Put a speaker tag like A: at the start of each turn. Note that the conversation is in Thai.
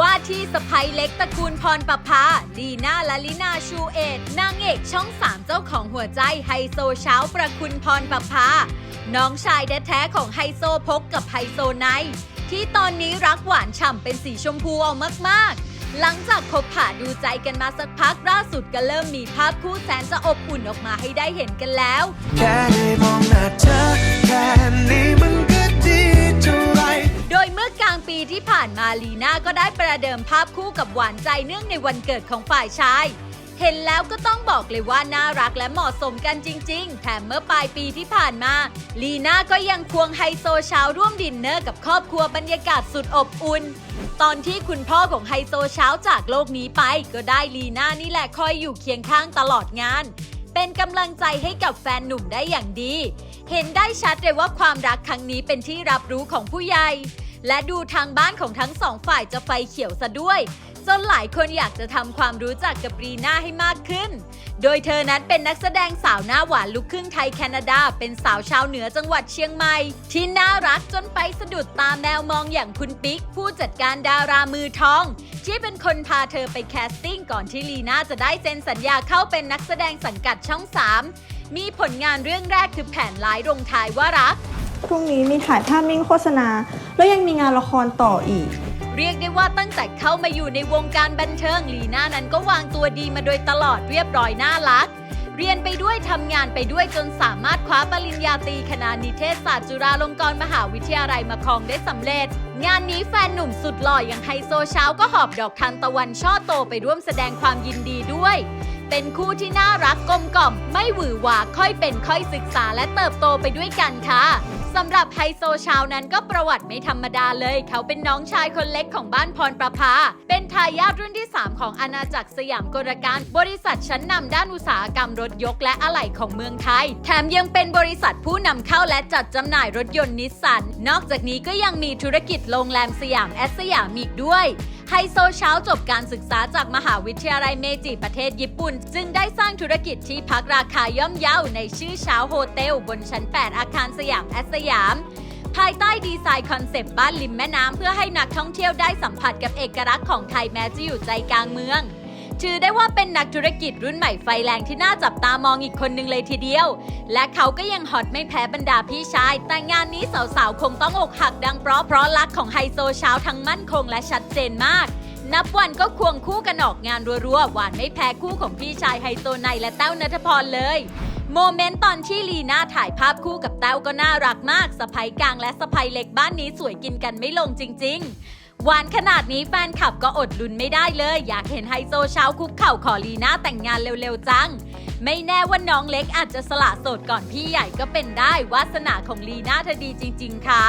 A: ว่าที่สะพ้ยเล็กตระกูลพรประภาลีน่าและลินาชูเอตนางเอกช่องสามเจ้าของหัวใจไฮโซเช้าประคุณพรประภา น้องชายแท้ๆของไฮโซพกกับไฮโซไนท์ที่ตอนนี้รักหวานฉ่ำเป็นสีชมพูเอามากๆ หลังจากคบหาดูใจกันมาสักพักล่าสุดก็เริ่มมีภาพคู่แสนจะอบอุ่นออกมาให้ได้เห็นกันแล้ว
B: แค่ได้มองหน้าเธอ
A: เดิมภาพคู่กับหวานใจเนื่องในวันเกิดของฝ่ายชาย เห็นแล้วก็ต้องบอกเลยว่าน่ารักและเหมาะสมกันจริง ๆ แถมเมื่อปลายปีที่ผ่านมา ลีน่าก็ยังควงไฮโซเช้าร่วมดินเนอร์กับครอบครัวบรรยากาศสุดอบอุ่น ตอนที่คุณพ่อของไฮโซเช้าจากโลกนี้ไป ก็ได้ลีน่านี่แหละคอยอยู่เคียงข้างตลอดงาน เป็นกำลังใจให้กับแฟนหนุ่มได้อย่างดี เห็นได้ชัดเลยว่าความรักครั้งนี้เป็นที่รับรู้ของผู้ใหญ่ และดูทางบ้านของทั้งสองฝ่ายจะไฟเขียวซะด้วย จนหลายคนอยากจะทำความรู้จักกับรีน่าให้มากขึ้น โดยเธอนั้นเป็นนักแสดงสาวหน้าหวานลูกครึ่งไทยแคนาดา เป็นสาวชาวเหนือจังหวัดเชียงใหม่ ที่น่ารักจนไปสะดุดตาแมวมองอย่างคุณปิ๊ก ผู้จัดการดารามือทอง ที่เป็นคนพาเธอไปแคสติ้งก่อนที่ลีน่าจะได้เซ็นสัญญาเข้าเป็นนักแสดงสังกัดช่อง 3 มีผลงานเรื่องแรกคือแผนร้ายลงทายว่ารัก
C: พรุ่งนี้มีถ่ายภาพนิ่งโฆษณา แล้วยังมีงานละครต่ออีก
A: เรียกได้ว่าตั้งแต่เข้ามาอยู่ในวงการบันเทิงลีน่านั้นก็วางตัวดีมาโดยตลอดเรียบร้อยน่ารัก เรียนไปด้วยทำงานไปด้วยจนสามารถคว้าปริญญาตรีคณะนิเทศศาสตร์จุฬาลงกรณ์มหาวิทยาลัยมาครองได้สำเร็จ งานนี้แฟนหนุ่มสุดหล่ออย่างไฮโซเช้าก็หอบดอกทานตะวันช่อโตไปร่วมแสดงความยินดีด้วยเป็นคู่ที่น่ารักกลมกล่อม ไม่หวือหวาค่อยเป็นค่อยศึกษาและเติบโตไปด้วยกันค่ะ สำหรับไฮโซชาวนั้นก็ประวัติไม่ธรรมดาเลย เขาเป็นน้องชายคนเล็กของบ้านพรประภา เป็นทายาทรุ่นที่ 3 ของอาณาจักรสยามกลการ บริษัทชั้นนำด้านอุตสาหกรรมรถยกและอะไหล่ของเมืองไทย แถมยังเป็นบริษัทผู้นำเข้าและจัดจำหน่ายรถยนต์นิสสัน นอกจากนี้ก็ยังมีธุรกิจโรงแรมสยามแอสสยามอีกด้วย ไฮโซเช้าจบการศึกษาจากมหาวิทยาลัยเมจิประเทศญี่ปุ่น จึงได้สร้างธุรกิจที่พักราคาย่อมเยาในชื่อเช้าโฮเทลบนชั้น 8 อาคารสยามแอสสยาม ภายใต้ดีไซน์คอนเซปต์บ้านริมแม่น้ำเพื่อให้นักท่องเที่ยวได้สัมผัสกับเอกลักษณ์ของไทยแม้จะอยู่ใจกลางเมือง ถือได้ว่าเป็นนักธุรกิจรุ่นใหม่ไฟแรงที่น่าจับตามองอีกคนหนึ่งเลยทีเดียว และเขาก็ยังฮอตไม่แพ้บรรดาพี่ชาย แต่งานนี้สาวๆ คงต้องอกหักดังเพราะเพราะรักของไฮโซเช้าทั้งมั่นคงและชัดเจนมากนับวันก็ควงคู่กันออกงานรัวๆ หวานไม่แพ้คู่ของพี่ชายไฮโซไนและแต้วนัทพรเลย โมเมนต์ตอนที่ลีน่าถ่ายภาพคู่กับแต้วก็น่ารักมากสะพายกลางและสะพายเล็กบ้านนี้สวยกินกันไม่ลงจริง ๆ หวานขนาดนี้แฟนคลับก็อดลุ้นไม่ได้เลย อยากเห็นไฮโซเช้าคุกเข่าขอลีน่าแต่งงานเร็วๆจัง ไม่แน่ว่าน้องเล็กอาจจะสละโสดก่อนพี่ใหญ่ก็เป็นได้วาสนาของลีน่าเธอดีจริง ๆ ค่ะ